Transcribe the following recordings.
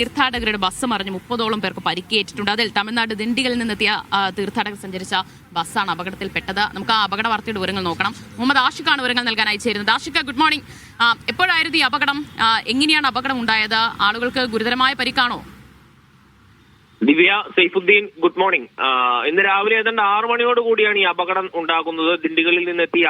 തീർത്ഥാടകരുടെ ബസ് മറിഞ്ഞ് മുപ്പതോളം പേർക്ക് പരിക്കേറ്റിട്ടുണ്ട്. അതിൽ തമിഴ്നാട് ദിണ്ടികളിൽ നിന്നെത്തിയ തീർത്ഥാടകർ സഞ്ചരിച്ച ബസ്സാണ് അപകടത്തിൽപ്പെട്ടത്. നമുക്ക് ആ അപകട വാർത്തയുടെ വിവരങ്ങൾ നോക്കണം. മുഹമ്മദ് ആഷിഖാണ് വിവരങ്ങൾ നൽകാൻ അയച്ചിരുന്നത് ആഷിഖ ഗുഡ് മോർണിംഗ് എപ്പോഴായിരുന്നു ഈ അപകടം? എങ്ങനെയാണ് അപകടം ഉണ്ടായത്? ആളുകൾക്ക് ഗുരുതരമായ പരിക്കാണോ? ദിവ്യ സൈഫുദ്ദീൻ ഗുഡ് മോർണിംഗ് ഇന്ന് രാവിലെ ഏതാണ്ട് ആറു മണിയോട് കൂടിയാണ് ഈ അപകടം ഉണ്ടാകുന്നത്. ദിണ്ടികളിൽ നിന്നെത്തിയ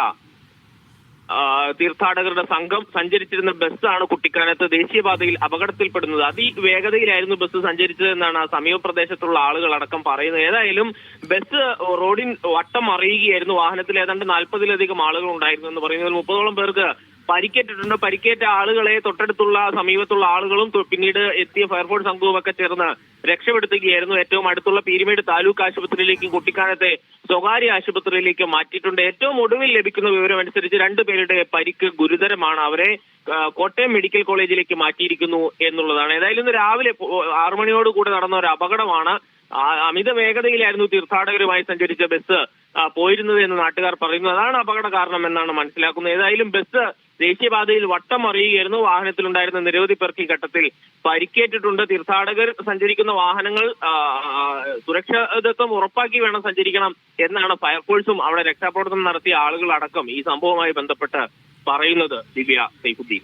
തീർത്ഥാടകരുടെ സംഘം സഞ്ചരിച്ചിരുന്ന ബസ്സാണ് കുട്ടിക്കാനത്ത് ദേശീയപാതയിൽ അപകടത്തിൽപ്പെടുന്നത്. അതിവേഗതയിലായിരുന്നു ബസ് സഞ്ചരിച്ചതെന്നാണ് ആ പ്രദേശത്തുള്ള ആളുകൾ അടക്കം പറയുന്നത്. ഏതായാലും ബസ് റോഡിൻ വട്ടം മറിയുകയായിരുന്നു. വാഹനത്തിൽ ഏതാണ്ട് നാൽപ്പതിലധികം ആളുകൾ ഉണ്ടായിരുന്നു എന്ന് പറയുന്നത്. മുപ്പതോളം പേർക്ക് പരിക്കേറ്റിട്ടുണ്ട്. പരിക്കേറ്റ ആളുകളെ തൊട്ടടുത്തുള്ള സമീപത്തുള്ള ആളുകളും പിന്നീട് എത്തിയ ഫയർഫോഴ്സ് സംഘവും ഒക്കെ ചേർന്ന് രക്ഷപ്പെടുത്തുകയായിരുന്നു. ഏറ്റവും അടുത്തുള്ള പീരുമേട് താലൂക്ക് ആശുപത്രിയിലേക്കും കുട്ടിക്കാനത്തെ സ്വകാര്യ ആശുപത്രിയിലേക്കും മാറ്റിയിട്ടുണ്ട്. ഏറ്റവും ഒടുവിൽ ലഭിക്കുന്ന വിവരം അനുസരിച്ച് രണ്ടുപേരുടെ പരിക്ക് ഗുരുതരമാണ്. അവരെ കോട്ടയം മെഡിക്കൽ കോളേജിലേക്ക് മാറ്റിയിരിക്കുന്നു എന്നുള്ളതാണ്. ഏതായാലും ഇന്ന് രാവിലെ ആറുമണിയോടുകൂടെ ആറു മണിയോട് നടന്ന ഒരു അപകടമാണ് അമിത വേഗതയിലായിരുന്നു തീർത്ഥാടകരുമായി സഞ്ചരിച്ച ബസ് പോയിരുന്നത് എന്ന് നാട്ടുകാർ പറയുന്നു. അതാണ് അപകട കാരണം എന്നാണ് മനസ്സിലാക്കുന്നത്. ഏതായാലും ബസ് ദേശീയപാതയിൽ വട്ടം അറിയുകയായിരുന്നു വാഹനത്തിലുണ്ടായിരുന്ന നിരവധി പേർക്ക് ഈ ഘട്ടത്തിൽ പരിക്കേറ്റിട്ടുണ്ട്. തീർത്ഥാടകർ സഞ്ചരിക്കുന്ന വാഹനങ്ങൾ സുരക്ഷിതത്വം ഉറപ്പാക്കി വേണം സഞ്ചരിക്കണം എന്നാണ് ഫയർഫോഴ്സും അവിടെ രക്ഷാപ്രവർത്തനം നടത്തിയ ആളുകളടക്കം ഈ സംഭവവുമായി ബന്ധപ്പെട്ട് പറയുന്നത് ദിവ്യ സൈഫുദ്ദീൻ.